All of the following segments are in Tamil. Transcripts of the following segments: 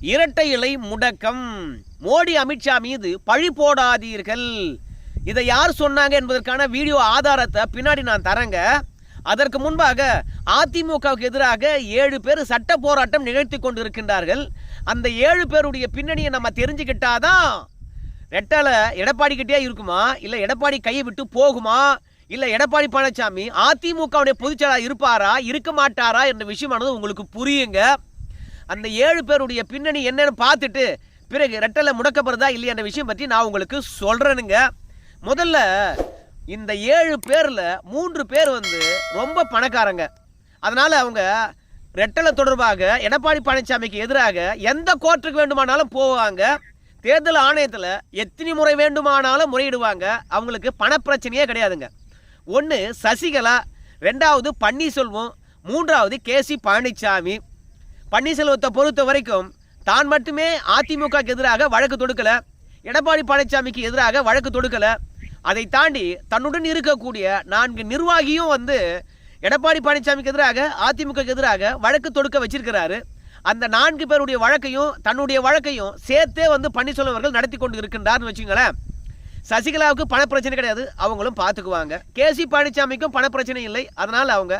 இரட்டை இலை முடக்கம். மோடி அமித்ஷா மீது பழி போடாதீர்கள். இதை யார் சொன்னாங்க என்பதற்கான வீடியோ ஆதாரத்தை பின்னாடி நான் தரேங்க. அதற்கு முன்பாக அதிமுகவுக்கு எதிராக ஏழு பேர் சட்ட போராட்டம் நிகழ்த்தி கொண்டிருக்கின்றார்கள். அந்த ஏழு பேருடைய பின்னணியை நம்ம தெரிஞ்சுக்கிட்டாதான் ரெட்டலை எடப்பாடி கிட்டே இருக்குமா? இல்லை எடப்பாடி கையை விட்டு போகுமா? இல்லை எடப்பாடி பழனிசாமி அதிமுகவுடைய பொதுச்செயலாளர் இருப்பாரா? இருக்க மாட்டாரா? என்ற விஷயமானது உங்களுக்கு புரியுங்க. அந்த ஏழு பேருடைய பின்னணி என்னன்னு பார்த்துட்டு பிறகு ரெட்டலை முடக்கப்படுறதா இல்லையா விஷயம் பற்றி நான் உங்களுக்கு சொல்கிறேனுங்க முதல்ல இந்த ஏழு பேரில் மூன்று பேர் வந்து ரொம்ப பணக்காரங்க. அதனால் அவங்க ரெட்டலை தொடர்பாக எடப்பாடி பழனிசாமிக்கு எதிராக எந்த கோர்ட்டுக்கு வேண்டுமானாலும் போவாங்க. தேர்தல் ஆணையத்தில் எத்தனை முறை வேண்டுமானாலும் முறையிடுவாங்க. அவங்களுக்கு பணப்பிரச்சனையே கிடையாதுங்க. ஒன்று சசிகலா ரெண்டாவது பன்னீர்செல்வம் மூன்றாவது கேசி பழனிசாமி. பன்னீர்செல்வத்தை பொறுத்த வரைக்கும் தான் மட்டுமே அதிமுகக்கு எதிராக வழக்கு தொடுக்கலை எடப்பாடி பழனிசாமிக்கு எதிராக வழக்கு தொடுக்கலை. அதை தாண்டி தன்னுடன் இருக்கக்கூடிய நான்கு நிர்வாகியும் வந்து எடப்பாடி பழனிசாமிக்கு எதிராக அதிமுகக்கு எதிராக வழக்கு தொடுக்க வச்சிருக்கிறாரு. அந்த நான்கு பேருடைய வழக்கையும் தன்னுடைய வழக்கையும் சேர்த்தே வந்து பன்னீர்செல்வம் அவர்கள் நடத்தி கொண்டு இருக்கின்றார்னு வச்சுங்களேன். சசிகலாவுக்கு பணப்பிரச்சனை கிடையாது அவங்களும் பார்த்துக்குவாங்க. கேசி பழனிசாமிக்கும் பணப்பிரச்சனை இல்லை அதனால் அவங்க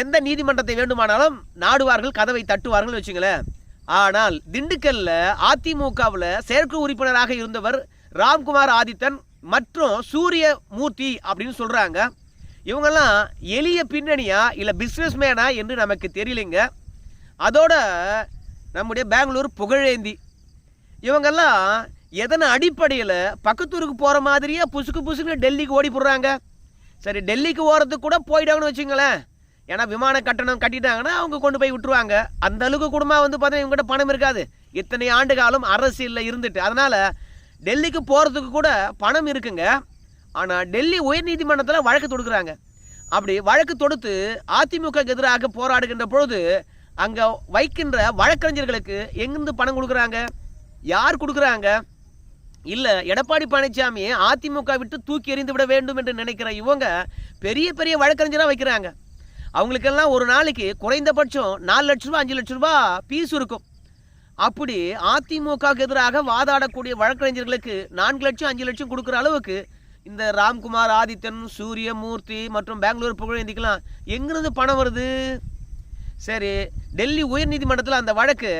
எந்த நீதிமன்றத்தை வேண்டுமானாலும் நாடுவார்கள் கதவை தட்டுவார்கள் வச்சுங்களேன். ஆனால் திண்டுக்கல்ல அதிமுகவில் செயற்குழு உறுப்பினராக இருந்தவர் ராம்குமார் ஆதித்தன் மற்றும் சூரிய மூர்த்தி அப்படின்னு சொல்கிறாங்க இவங்கெல்லாம் எளிய பின்னணியா இல்லை பிஸ்னஸ் மேனா என்று நமக்கு தெரியலைங்க. அதோட நம்முடைய பெங்களூர் புகழேந்தி. இவங்கெல்லாம் எதனை அடிப்படையில் பக்கத்தூருக்கு போகிற மாதிரியே புசுக்கு புசுக்குன்னு டெல்லிக்கு ஓடி போடுறாங்க சரி டெல்லிக்கு ஓகிறதுக்கு கூட போயிட்டாங்கன்னு வச்சுங்களேன். ஏன்னா விமான கட்டணம் கட்டிட்டாங்கன்னா அவங்க கொண்டு போய் விட்டுருவாங்க. அந்த அளவுக்கு குடும்பம் வந்து பார்த்தீங்கன்னா இவங்ககிட்ட பணம் இருக்காது. இத்தனை ஆண்டு காலம் அரசியலில் இருந்துட்டு. அதனால் டெல்லிக்கு போகிறதுக்கு கூட பணம் இருக்குங்க. ஆனால் டெல்லி உயர்நீதிமன்றத்தில் வழக்கு தொடுக்குறாங்க. அப்படி வழக்கு தொடுத்து அதிமுக எதிராக போராடுகின்ற பொழுது அங்கே வைக்கின்ற வழக்கறிஞர்களுக்கு எங்கிருந்து பணம் கொடுக்குறாங்க? யார் கொடுக்குறாங்க? இல்லை எடப்பாடி பழனிசாமியை அதிமுக விட்டு தூக்கி எறிந்து விட வேண்டும் என்று நினைக்கிற இவங்க பெரிய பெரிய வழக்கறிஞராக வைக்கிறாங்க. அவங்களுக்கெல்லாம் ஒரு நாளைக்கு குறைந்தபட்சம் நாலு லட்ச ரூபா அஞ்சு லட்ச ரூபா பீஸ் இருக்கும். அப்படி அதிமுகவுக்கு எதிராக வாதாடக்கூடிய வழக்கறிஞர்களுக்கு நான்கு லட்சம் அஞ்சு லட்சம் கொடுக்குற அளவுக்கு இந்த ராம்குமார் ஆதித்தன் சூரியமூர்த்தி மற்றும் பெங்களூர் புகழேந்திக்கெல்லாம் எங்கிருந்து பணம் வருது? சரி டெல்லி உயர்நீதிமன்றத்தில் அந்த வழக்கு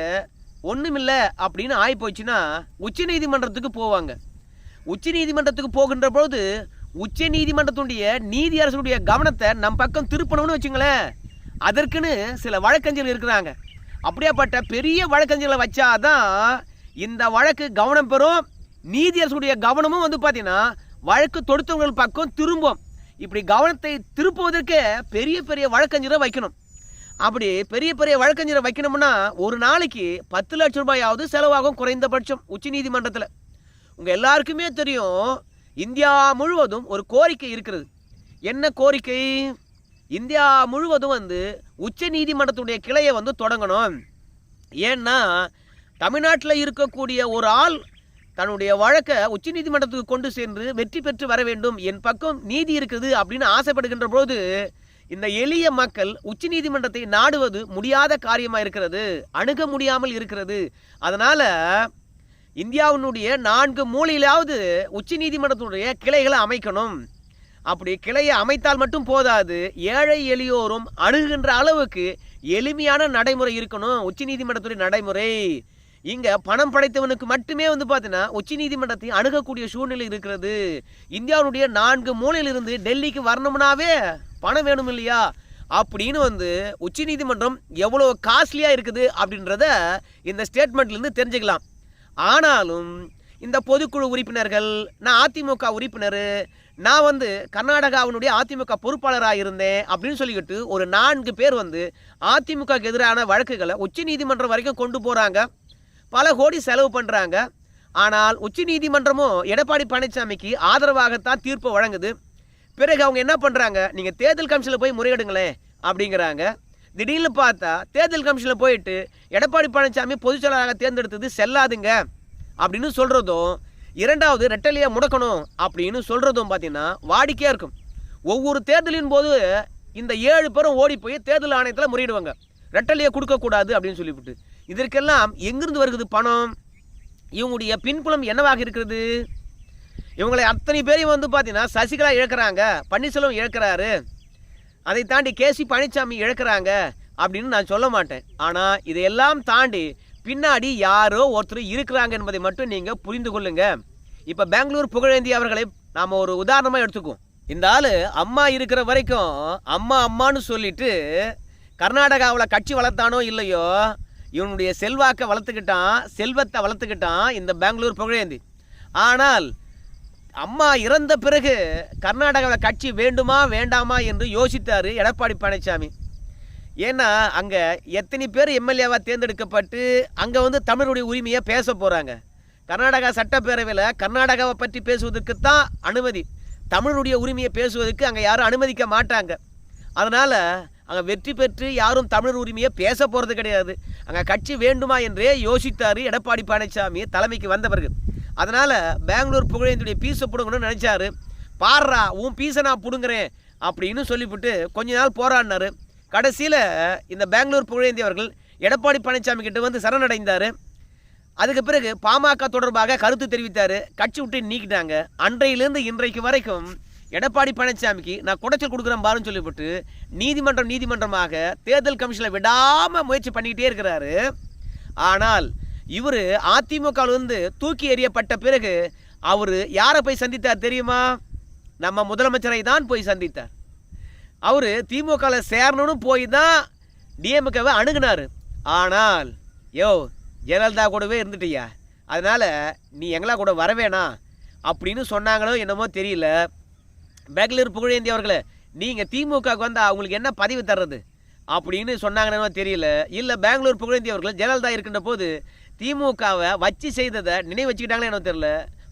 ஒன்றுமில்லை அப்படின்னு ஆகி போச்சுன்னா உச்ச நீதிமன்றத்துக்கு போவாங்க. உச்சநீதிமன்றத்துக்கு போகின்ற பொழுது உச்ச நீதிமன்றத்துடைய நீதி அரசுடைய கவனத்தை நம் பக்கம் திருப்பணும்னு வச்சுங்களேன். அதற்குன்னு சில வழக்கறிஞர்கள் இருக்கிறாங்க. அப்படியாப்பட்ட பெரிய வழக்கறிஞர்களை வச்சாதான் இந்த வழக்கு கவனம் பெறும். நீதி அரசுடைய கவனமும் வந்து பார்த்தீங்கன்னா வழக்கு தொடுத்தவங்கள் பக்கம் திரும்பும். இப்படி கவனத்தை திருப்புவதற்கு பெரிய பெரிய வழக்கறிஞரை வைக்கணும். அப்படி பெரிய பெரிய வழக்கறிஞரை வைக்கணும்னா ஒரு நாளைக்கு பத்து லட்சம் ரூபாயாவது செலவாகும் குறைந்தபட்சம் உச்ச நீதிமன்றத்தில் உங்கள் எல்லாருக்குமே தெரியும் இந்தியா முழுவதும் ஒரு கோரிக்கை இருக்கிறது. என்ன கோரிக்கை? இந்தியா முழுவதும் வந்து உச்ச நீதிமன்றத்துடைய கிளையை வந்து தொடங்கணும். ஏன்னா தமிழ்நாட்டில் இருக்கக்கூடிய ஒரு ஆள் தன்னுடைய வழக்கை உச்ச நீதிமன்றத்துக்கு கொண்டு சென்று வெற்றி பெற்று வர வேண்டும். என் பக்கம் நீதி இருக்குது அப்படின்னு ஆசைப்படுகின்ற போது இந்த எளிய மக்கள் உச்ச நீதிமன்றத்தை நாடுவது முடியாத காரியமாக இருக்கிறது. அணுக முடியாமல் இருக்கிறது. அதனால் இந்தியாவினுடைய நான்கு மூலையிலாவது உச்ச நீதிமன்றத்தினுடைய கிளைகளை அமைக்கணும். அப்படி கிளையை அமைத்தால் மட்டும் போதாது ஏழை எளியோரும் அணுகுகின்ற அளவுக்கு எளிமையான நடைமுறை இருக்கணும் உச்ச நீதிமன்றத்துடைய நடைமுறை. இங்க பணம் படைத்தவனுக்கு மட்டுமே வந்து பார்த்தீங்கன்னா உச்ச நீதிமன்றத்தை அணுகக்கூடிய சூழ்நிலை இருக்கிறது. இந்தியாவுடைய நான்கு மூலையிலிருந்து டெல்லிக்கு வரணும்னாவே பணம் வேணும் இல்லையா? அப்படின்னு வந்து உச்ச நீதிமன்றம் எவ்வளோ காஸ்ட்லியாக இருக்குது அப்படின்றத இந்த ஸ்டேட்மெண்ட்லேருந்து தெரிஞ்சுக்கலாம். ஆனாலும் இந்த பொதுக்குழு உறுப்பினர்கள் நான் அதிமுக உறுப்பினர் நான் வந்து கர்நாடகாவினுடைய அதிமுக பொறுப்பாளராக இருந்தேன் அப்படின்னு சொல்லிக்கிட்டு ஒரு நான்கு பேர் வந்து அதிமுகக்கு எதிரான வழக்குகளை உச்ச நீதிமன்றம் வரைக்கும் கொண்டு போகிறாங்க பல கோடி செலவு பண்ணுறாங்க ஆனால் உச்ச நீதிமன்றமும் எடப்பாடி பழனிசாமிக்கு ஆதரவாகத்தான் தீர்ப்பு வழங்குது. பிறகு அவங்க என்ன பண்ணுறாங்க நீங்கள் தேர்தல் கமிஷனில் போய் முறையிடுங்களேன் அப்படிங்கிறாங்க. திடீர்னு பார்த்தா தேர்தல் கமிஷனில் போயிட்டு எடப்பாடி பழனிசாமி பொதுச் செயலாளராக தேர்ந்தெடுத்தது செல்லாதுங்க. அப்படின்னு சொல்கிறதும் இரண்டாவது ரெட்டலியாக முடக்கணும் அப்படின்னு சொல்கிறதும் பார்த்தீங்கன்னா வாடிக்கையாக இருக்கும். ஒவ்வொரு தேர்தலின் போது இந்த ஏழு பேரும் ஓடி போய் தேர்தல் ஆணையத்தில் முறையிடுவாங்க. ரெட்டலையை கொடுக்கக்கூடாது அப்படின்னு சொல்லிவிட்டு. இதற்கெல்லாம் எங்கிருந்து வருகிறது பணம்? இவங்களுடைய பின்புலம் என்னவாக இருக்கிறது? இவங்களை அத்தனை பேரையும் வந்து பார்த்தீங்கன்னா சசிகலா இழக்கிறாங்க பன்னீர்செல்வம் இழக்கிறாரு. அதை தாண்டி கேசி பழனிசாமி இழக்கிறாங்க அப்படின்னு நான் சொல்ல மாட்டேன். ஆனால் இதையெல்லாம் தாண்டி பின்னாடி யாரோ ஒருத்தர் இருக்கிறாங்க என்பதை மட்டும் நீங்கள் புரிந்து கொள்ளுங்க. இப்போ பெங்களூர் புகழேந்தி அவர்களை நாம் ஒரு உதாரணமாக எடுத்துக்குவோம். இந்த ஆள் அம்மா இருக்கிற வரைக்கும் அம்மா அம்மான்னு சொல்லிட்டு கர்நாடகாவில் கட்சி வளர்த்தானோ இல்லையோ இவனுடைய செல்வாக்கை வளர்த்துக்கிட்டான் செல்வத்தை வளர்த்துக்கிட்டான் இந்த பெங்களூர் புகழேந்தி. ஆனால் அம்மா இறந்த பிறகு கர்நாடகாவில் கட்சி வேண்டுமா வேண்டாமா என்று யோசித்தார் எடப்பாடி பழனிசாமி ஏன்னா அங்கே எத்தனை பேர் எம்எல்ஏவாக தேர்ந்தெடுக்கப்பட்டு அங்கே வந்து தமிழுடைய உரிமையை பேச போகிறாங்க கர்நாடகா சட்டப்பேரவையில் கர்நாடகாவை பற்றி பேசுவதற்கு தான் அனுமதி. தமிழுடைய உரிமையை பேசுவதற்கு அங்கே யாரும் அனுமதிக்க மாட்டாங்க. அதனால் அங்கே வெற்றி பெற்று யாரும் தமிழர் உரிமையை பேச போகிறது கிடையாது. அங்கே கட்சி வேண்டுமா என்றே யோசித்தார் எடப்பாடி பழனிசாமி தலைமைக்கு வந்த பிறகு அதனால் பெங்களூர் புகழேந்தியுடைய பீஸை பிடுங்கணும்னு நினச்சாரு. பாடுறா உன் பீஸை நான் பிடுங்குறேன் அப்படின்னு சொல்லிவிட்டு கொஞ்ச நாள் போராடினார். கடைசியில் இந்த பெங்களூர் புகழேந்தி அவர்கள் எடப்பாடி பழனிசாமி கிட்ட வந்து சரணடைந்தார். அதுக்கு பிறகு பாமக தொடர்பாக கருத்து தெரிவித்தார். கட்சி விட்டு நீக்கிட்டாங்க. அன்றையிலேருந்து இன்றைக்கு வரைக்கும் எடப்பாடி பழனிசாமிக்கு நான் குடைச்சல் கொடுக்குறேன் பாருன்னு சொல்லிவிட்டு நீதிமன்றம் நீதிமன்றமாக தேர்தல் கமிஷனில் விடாமல் முயற்சி பண்ணிக்கிட்டே இருக்கிறாரு. ஆனால் இவர் அதிமுகவிலிருந்து தூக்கி எறியப்பட்ட பிறகு அவர் யாரை போய் சந்தித்தார் தெரியுமா? நம்ம முதலமைச்சரை தான் போய் சந்தித்தார். அவர் திமுகவில் சேரணும்னு போய் தான் டிஎம்கேவை அணுகுனார். ஆனால் யோ ஜெயலலிதா கூடவே இருந்துட்டியா? அதனால் நீ எங்களா கூட வரவேணா அப்படின்னு சொன்னாங்களோ என்னமோ தெரியல. பெங்களூர் புகழேந்தி அவர்களே நீங்கள் திமுகவுக்கு வந்தால் அவங்களுக்கு என்ன பதவி தர்றது? அப்படின்னு சொன்னாங்கன்னு தெரியல. இல்லை பெங்களூர் புகழேந்தி அவர்கள் ஜெயலலிதா இருக்கின்ற போது திமுகவை வச்சு செய்ததை நினைவு வச்சுக்கிட்டாங்களே எனக்கு தெரியல.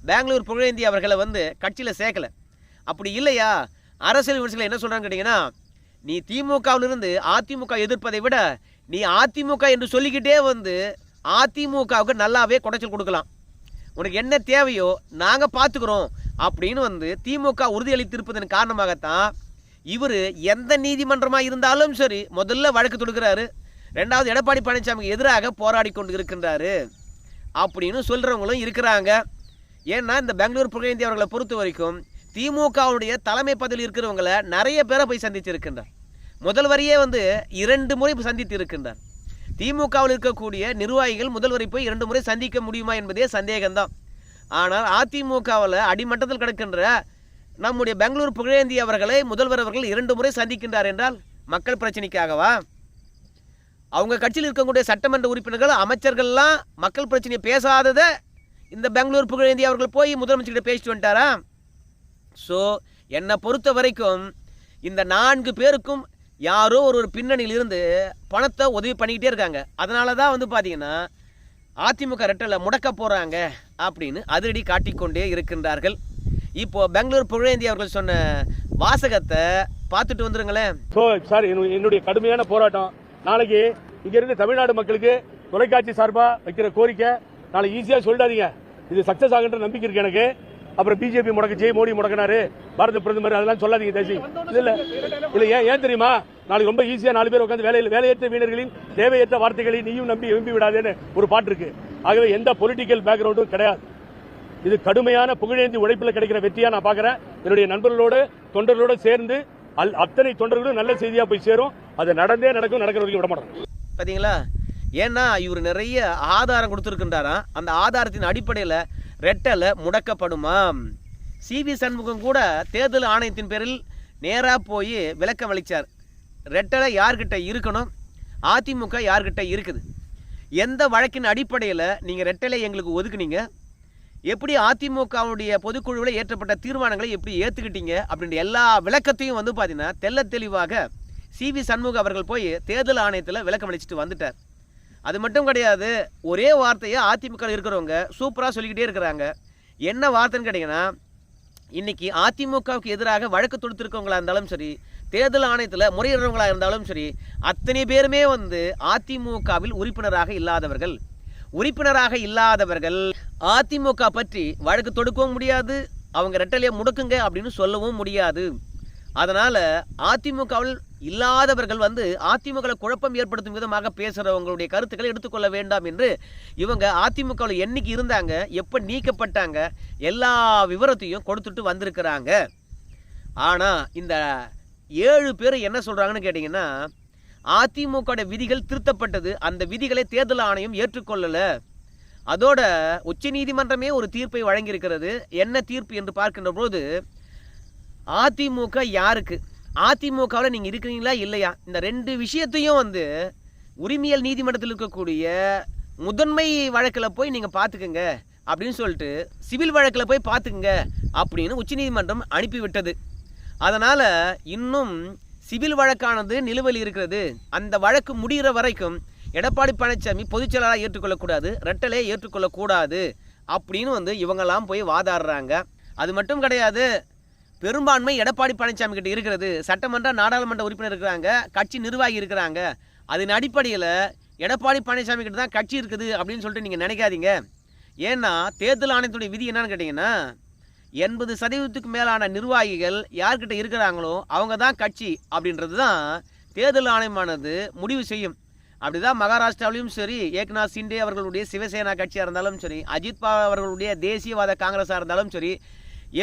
பெங்களூர் புகழேந்தி அவர்களை வந்து கட்சியில் சேர்க்கல. அப்படி இல்லையா? அரசியல் விமர்சகர்கள் என்ன சொல்கிறாங்க கேட்டிங்கன்னா நீ திமுகவிலிருந்து அதிமுக எதிர்ப்பதை விட நீ அதிமுக என்று சொல்லிக்கிட்டே வந்து அதிமுகவுக்கு நல்லாவே குடைச்சல் கொடுக்கலாம். உனக்கு என்ன தேவையோ நாங்கள் பார்த்துக்குறோம் அப்படின்னு வந்து திமுக உறுதியளித்திருப்பதன் காரணமாகத்தான் இவர் எந்த நீதிமன்றமாக இருந்தாலும் சரி முதல்ல வழக்கு தொடுக்கிறாரு. ரெண்டாவது எடப்பாடி பழனிசாமிக்கு எதிராக போராடி கொண்டு இருக்கின்றாரு அப்படின்னு சொல்கிறவங்களும் இருக்கிறாங்க. ஏன்னா இந்த பெங்களூர் புகழேந்தி அவர்களை பொறுத்த வரைக்கும் திமுகவுடைய தலைமை பதவியில் இருக்கிறவங்கள நிறைய பேரை போய் சந்தித்திருக்கின்றார். முதல்வரையே வந்து இரண்டு முறை சந்தித்து இருக்கின்றார் திமுகவில் இருக்கக்கூடிய நிர்வாகிகள் முதல்வரை போய் இரண்டு முறை சந்திக்க முடியுமா என்பதே சந்தேகம்தான். ஆனால் அதிமுகவில் அடிமட்டத்தில் கிடக்கின்ற நம்முடைய பெங்களூர் புகழேந்தி அவர்களை முதல்வர் அவர்கள் இரண்டு முறை சந்திக்கின்றார் என்றால் மக்கள் பிரச்சனைக்காகவா? அவங்க கட்சியில் இருக்கக்கூடிய சட்டமன்ற உறுப்பினர்கள் அமைச்சர்கள்லாம் மக்கள் பிரச்சனையை பேசாததை இந்த பெங்களூர் புகழேந்தி அவர்கள் போய் முதலமைச்சர்கிட்ட பேசிட்டு வந்துட்டாரா? ஸோ என்னை பொறுத்த வரைக்கும் இந்த நான்கு பேருக்கும் யாரோ ஒரு ஒரு பின்னணியில் இருந்து பணத்தை உதவி பண்ணிக்கிட்டே இருக்காங்க. அதனால தான் வந்து பார்த்தீங்கன்னா அதிமுக ரெட்டலை முடக்க போகிறாங்க அப்படின்னு அதிரடி காட்டிக்கொண்டே இருக்கின்றார்கள். இப்போது பெங்களூர் புகழேந்தி அவர்கள் சொன்ன வாசகத்தை பார்த்துட்டு வந்துருங்களேன். ஸோ சார் என்னுடைய கடுமையான போராட்டம். நாளைக்கு இங்கேருந்து தமிழ்நாடு மக்களுக்கு தொலைக்காட்சி சார்பாக வைக்கிற கோரிக்கை. நாளைக்கு ஈஸியாக சொல்லிடாதீங்க. இது சக்சஸ் ஆகுன்ற நம்பிக்கை இருக்கு எனக்கு. அப்புறம் பிஜேபி முடக்குச்சு மோடி முடக்கினாரு பாரத பிரதமர் அதெல்லாம் சொல்லாதீங்க தேசி இல்லை இல்லை. ஏன் ஏன் தெரியுமா? நாளைக்கு ரொம்ப ஈஸியாக நாலு பேர் உட்காந்து வேலையில் வேலையற்ற வீரர்களின் தேவையற்ற வார்த்தைகளை நீயும் நம்பி எம்பி விடாதேன்னு ஒரு பாட்டு இருக்கு. ஆகவே எந்த பொலிட்டிக்கல் பேக்ரவுண்டும் கிடையாது. இது கடுமையான புகழேந்தி உழைப்பில் கிடைக்கிற வெற்றியாக நான் பார்க்குறேன் என்னுடைய நண்பர்களோடு தொண்டர்களோடு சேர்ந்து அல் அத்தனை தொண்டர்களும் நல்ல செய்தியாக போய் சேரும். அது நடந்தே நடக்கும் நடக்கிற வரைக்கும் விட மாட்டோம். பார்த்தீங்களா ஏன்னா இவர் நிறைய ஆதாரம் கொடுத்துருக்கின்றாராம். அந்த ஆதாரத்தின் அடிப்படையில் ரெட்டலை முடக்கப்படுமா? சிவி சண்முகம் கூட தேர்தல் ஆணையத்தின் பேரில் நேராக போய் விளக்கம் அளித்தார் ரெட்டலை யார்கிட்ட இருக்கணும்? அதிமுக யார்கிட்ட இருக்குது? எந்த வழக்கின் அடிப்படையில் நீங்கள் ரெட்டலை எங்களுக்கு ஒதுக்குனீங்க? எப்படி அதிமுகவுடைய பொதுக்குழுவில் ஏற்றப்பட்ட தீர்மானங்களை எப்படி ஏற்றுக்கிட்டீங்க அப்படின்ற எல்லா விளக்கத்தையும் வந்து பார்த்தீங்கன்னா தெல்ல தெளிவாக சிவி சண்முக அவர்கள் போய் தேர்தல் ஆணையத்தில் விளக்கம் அளிச்சுட்டு வந்துட்டார். அது மட்டும் கிடையாது ஒரே வார்த்தையை அதிமுக இருக்கிறவங்க சூப்பராக சொல்லிக்கிட்டே இருக்கிறாங்க. என்ன வார்த்தைன்னு கேட்டிங்கன்னா இன்றைக்கி அதிமுகவுக்கு எதிராக வழக்கு தொடுத்திருக்கவங்களா இருந்தாலும் சரி தேர்தல் ஆணையத்தில் முறையிடுறவங்களாக இருந்தாலும் சரி அத்தனை பேருமே வந்து அதிமுகவில் உறுப்பினராக இல்லாதவர்கள். உறுப்பினராக இல்லாதவர்கள் அதிமுக பற்றி வழக்கு தொடுக்கவும் முடியாது அவங்க ரெட்டலையை முடக்குங்க அப்படின்னு சொல்லவும் முடியாது. அதனால் அதிமுகவில் இல்லாதவர்கள் வந்து அதிமுக குழப்பம் ஏற்படுத்தும் விதமாக பேசுகிறவங்களுடைய கருத்துக்களை எடுத்துக்கொள்ள வேண்டாம் என்று இவங்க அதிமுகவில் என்னைக்கு இருந்தாங்க எப்போ நீக்கப்பட்டாங்க எல்லா விவரத்தையும் கொடுத்துட்டு வந்திருக்கிறாங்க. ஆனால் இந்த ஏழு பேர் என்ன சொல்கிறாங்கன்னு கேட்டிங்கன்னா அதிமுக விதிகள் திருத்தப்பட்டது. அந்த விதிகளை தேர்தல் ஆணையம் ஏற்றுக்கொள்ளலை. அதோட உச்சநீதிமன்றமே ஒரு தீர்ப்பை வழங்கியிருக்கிறது. என்ன தீர்ப்பு என்று பார்க்கின்ற போது அதிமுக யாருக்கு? அதிமுகவில் நீங்கள் இருக்கிறீங்களா இல்லையா? இந்த ரெண்டு விஷயத்தையும் வந்து உரிமையல் நீதிமன்றத்தில் இருக்கக்கூடிய முதன்மை வழக்கில் போய் நீங்கள் பார்த்துக்குங்க அப்படின்னு சொல்லிட்டு சிவில் வழக்கில் போய் பார்த்துக்குங்க அப்படின்னு உச்சநீதிமன்றம் அனுப்பிவிட்டது. அதனால் இன்னும் சிவில் வழக்கானது நிலுவையில் இருக்கிறது. அந்த வழக்கு முடிகிற வரைக்கும் எடப்பாடி பழனிசாமி பொதுச்செயலாளராக ஏற்றுக்கொள்ளக்கூடாது ரெட்டலே ஏற்றுக்கொள்ளக்கூடாது அப்படின்னு வந்து இவங்கெல்லாம் போய் வாதாடுறாங்க. அது மட்டும் கிடையாது பெரும்பான்மை எடப்பாடி பழனிசாமி கிட்ட இருக்கிறது. சட்டமன்ற நாடாளுமன்ற உறுப்பினர் இருக்கிறாங்க கட்சி நிர்வாகி இருக்கிறாங்க. அதன் அடிப்படையில் எடப்பாடி பழனிசாமி கிட்ட தான் கட்சி இருக்குது அப்படின்னு சொல்லிட்டு நீங்கள் நினைக்காதீங்க. ஏன்னா தேர்தல் ஆணையத்துடைய விதி என்னன்னு கேட்டிங்கன்னா எண்பது சதவீதத்துக்கு மேலான நிர்வாகிகள் யார்கிட்ட இருக்கிறாங்களோ அவங்க தான் கட்சி அப்படின்றது தான் தேர்தல் ஆணையமானது முடிவு செய்யும். அப்படிதான் மகாராஷ்டிராவிலையும் சரி ஏக்நாத் சிண்டே அவர்களுடைய சிவசேனா கட்சியாக இருந்தாலும் சரி அஜித் பவார் அவர்களுடைய தேசியவாத காங்கிரஸாக இருந்தாலும் சரி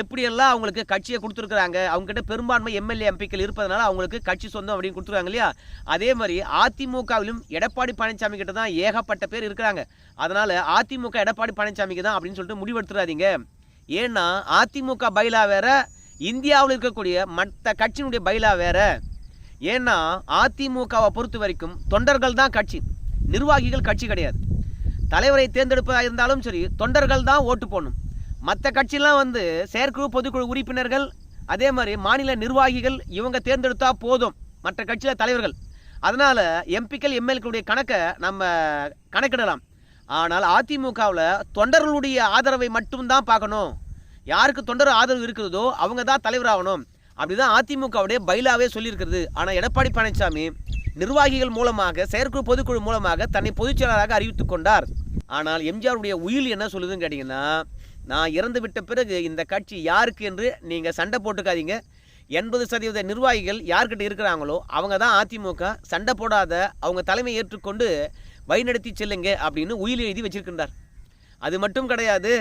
எப்படியெல்லாம் அவங்களுக்கு கட்சியை கொடுத்துருக்குறாங்க அவங்ககிட்ட பெரும்பான்மை எம்எல்ஏ எம்பிக்கள் இருப்பதனால அவங்களுக்கு கட்சி சொந்தம் அப்படின்னு கொடுத்துருக்காங்க இல்லையா? அதே மாதிரி அதிமுகவிலும் எடப்பாடி பழனிசாமி கிட்ட தான் ஏகப்பட்ட பேர் இருக்கிறாங்க. அதனால் அதிமுக எடப்பாடி பழனிசாமிக்கு தான் அப்படின்னு சொல்லிட்டு முடிவெடுத்துடாதீங்க ஏன்னா அதிமுக பைலா வேற இந்தியாவில் இருக்கக்கூடிய மற்ற கட்சியினுடைய பைலா வேற. ஏன்னா அதிமுகவை பொறுத்த வரைக்கும் தொண்டர்கள் தான் கட்சி நிர்வாகிகள் கட்சி கிடையாது. தலைவரை தேர்ந்தெடுப்பதாக இருந்தாலும் சரி தொண்டர்கள் தான் ஓட்டு போடணும். மற்ற கட்சிலாம் வந்து செயற்குழு பொதுக்குழு உறுப்பினர்கள் அதே மாதிரி மாநில நிர்வாகிகள் இவங்க தேர்ந்தெடுத்தா போதும் மற்ற கட்சியில் தலைவர்கள். அதனால் எம்பிக்கள் எம்எல்களுடைய கணக்கை நம்ம கணக்கிடலாம். ஆனால் அதிமுகவில் தொண்டர்களுடைய ஆதரவை மட்டும்தான் பார்க்கணும். யாருக்கு தொண்டர் ஆதரவு இருக்கிறதோ அவங்க தான் தலைவராகணும். அப்படிதான் அதிமுகவுடைய பைலாவே சொல்லியிருக்கிறது. ஆனால் எடப்பாடி பழனிசாமி நிர்வாகிகள் மூலமாக செயற்குழு பொதுக்குழு மூலமாக தன்னை பொதுச்செயலாளராக அறிவித்துக் கொண்டார். ஆனால் எம்ஜிஆருடைய உயில் என்ன சொல்லுதுன்னு கேட்டிங்கன்னா நான் இறந்து விட்ட பிறகு இந்த கட்சி யாருக்கு என்று நீங்கள் சண்டை போட்டுக்காதீங்க. எண்பது சதவீத நிர்வாகிகள் யார்கிட்ட இருக்கிறாங்களோ அவங்க தான் அதிமுக. சண்டை போடாத அவங்க தலைமை ஏற்றுக்கொண்டு வழிநடத்தி செல்லுங்க அப்படின்னு உயில் எழுதி வச்சிருக்கின்றார். அது மட்டும் கிடையாது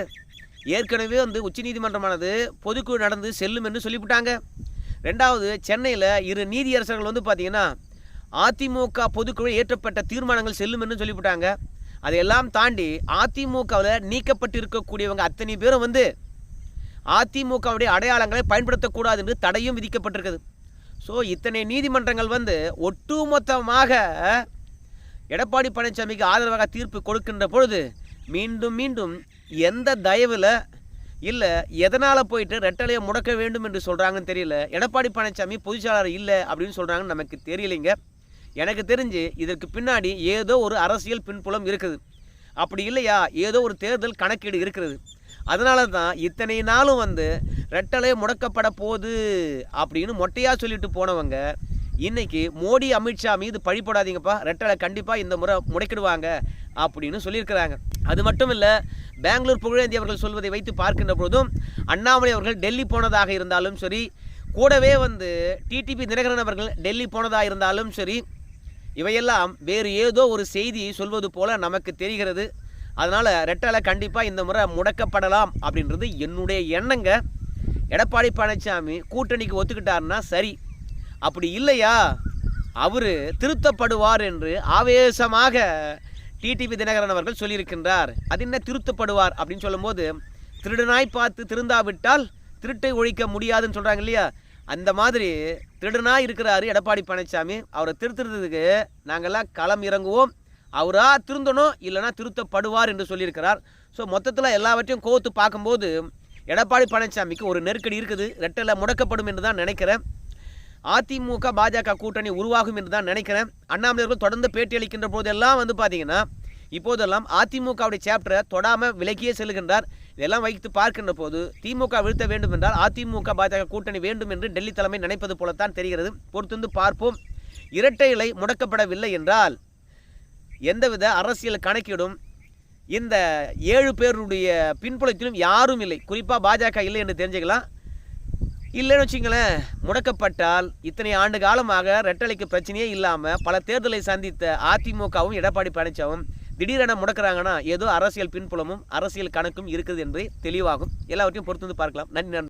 ஏற்கனவே வந்து உச்சநீதிமன்றமானது பொதுக்குழு நடந்து செல்லும் என்று சொல்லிவிட்டாங்க. ரெண்டாவது சென்னையில் இரு நீதியரசர்கள் வந்து பார்த்தீங்கன்னா அதிமுக பொதுக்குழு ஏற்றப்பட்ட தீர்மானங்கள் செல்லும் என்று சொல்லிவிட்டாங்க. அதையெல்லாம் தாண்டி அதிமுகவில் நீக்கப்பட்டிருக்கக்கூடியவங்க அத்தனை பேரும் வந்து அதிமுகவுடைய அடையாளங்களை பயன்படுத்தக்கூடாது என்று தடையும் விதிக்கப்பட்டிருக்குது. ஸோ இத்தனை நீதிமன்றங்கள் வந்து ஒட்டுமொத்தமாக எடப்பாடி பழனிசாமிக்கு ஆதரவாக தீர்ப்பு கொடுக்கின்ற பொழுது மீண்டும் மீண்டும் எந்த தயவில் இல்லை எதனால் போயிட்டு ரெட்டலையை முடக்க வேண்டும் என்று சொல்கிறாங்கன்னு தெரியல. எடப்பாடி பழனிசாமி பொதுச்செயலாளர் இல்லை அப்படின்னு சொல்கிறாங்கன்னு நமக்கு தெரியலைங்க. எனக்கு தெரிஞ்சு இதற்கு பின்னாடி ஏதோ ஒரு அரசியல் பின்புலம் இருக்குது. அப்படி இல்லையா? ஏதோ ஒரு தேர்தல் கணக்கீடு இருக்கிறது. அதனால தான் இத்தனை நாளும் வந்து ரெட்டலை முடக்கப்பட போகுது அப்படின்னு மொட்டையாக சொல்லிட்டு போனவங்க இன்னைக்கு மோடி அமித்ஷா மீது பழிப்படாதீங்கப்பா ரெட்டலை கண்டிப்பாக இந்த முறை முடக்கிடுவாங்க அப்படின்னு சொல்லியிருக்கிறாங்க. அது மட்டும் இல்லை பெங்களூர் புகழேந்தி அவர்கள் சொல்வதை வைத்து பார்க்கின்ற போதும் அண்ணாமலை அவர்கள் டெல்லி போனதாக இருந்தாலும் சரி கூடவே வந்து டிடிபி தினகரன் அவர்கள் டெல்லி போனதாக இருந்தாலும் சரி இவையெல்லாம் வேறு ஏதோ ஒரு செய்தி சொல்வது போல நமக்கு தெரிகிறது. அதனால் ரெட்டலை கண்டிப்பாக இந்த முறை முடக்கப்படலாம் அப்படின்றது என்னுடைய எண்ணங்க. எடப்பாடி பழனிசாமி கூட்டணிக்கு ஒத்துக்கிட்டாருன்னா சரி அப்படி இல்லையா? அவர் திருத்தப்படுவார் என்று ஆவேசமாக டிடிவி தினகரன் அவர்கள் சொல்லியிருக்கின்றார். அது என்ன திருத்தப்படுவார் அப்படின்னு சொல்லும்போது திருடனாய் பார்த்து திருந்தாவிட்டால் திருட்டை ஒழிக்க முடியாதுன்னு சொல்கிறாங்க இல்லையா? அந்த மாதிரி திருடனாக இருக்கிறாரு எடப்பாடி பழனிசாமி அவரை திருத்துறதுக்கு நாங்கள்லாம் களம் இறங்குவோம். அவராக திருந்தணும் இல்லைனா திருத்தப்படுவார் என்று சொல்லியிருக்கிறார். ஸோ மொத்தத்தில் எல்லாவற்றையும் கோத்து பார்க்கும்போது எடப்பாடி பழனிசாமிக்கு ஒரு நெருக்கடி இருக்குது. ரெட்டில் முடக்கப்படும் என்று தான் நினைக்கிறேன். அதிமுக பாஜக கூட்டணி உருவாகும் என்று தான் நினைக்கிறேன். அண்ணாமலையர்கள் தொடர்ந்து பேட்டி அளிக்கின்ற போதெல்லாம் வந்து பார்த்தீங்கன்னா இப்போதெல்லாம் அதிமுகவுடைய சாப்டரை தொடாமல் விலக்கியே செல்கின்றார். இதெல்லாம் வைத்து பார்க்கின்ற போது திமுக வீழ்த்த வேண்டும் என்றால் அதிமுக பாஜக கூட்டணி வேண்டும் என்று டெல்லி தலைமை நினைப்பது போலத்தான் தெரிகிறது. பொறுத்திருந்து பார்ப்போம். இரட்டை இலை முடக்கப்படவில்லை என்றால் எந்தவித அரசியல் கணக்கீடும் இந்த ஏழு பேருடைய பின்புலத்திலும் யாரும் இல்லை. குறிப்பாக பாஜக இல்லை என்று தெரிஞ்சுக்கலாம். இல்லைன்னு வச்சுங்களேன் முடக்கப்பட்டால் இத்தனை ஆண்டு காலமாக ரெட்டலைக்கு பிரச்சனையே இல்லாமல் பல தேர்தலை சந்தித்த அதிமுகவும் எடப்பாடி பழனிசாவும் திடீரென முடக்கிறாங்கன்னா ஏதோ அரசியல் பின்புலமும் அரசியல் கணக்கும் இருக்குது என்பதை தெளிவாகும். எல்லாவற்றையும் பொறுத்து வந்து பார்க்கலாம். நன்றி நன்றி.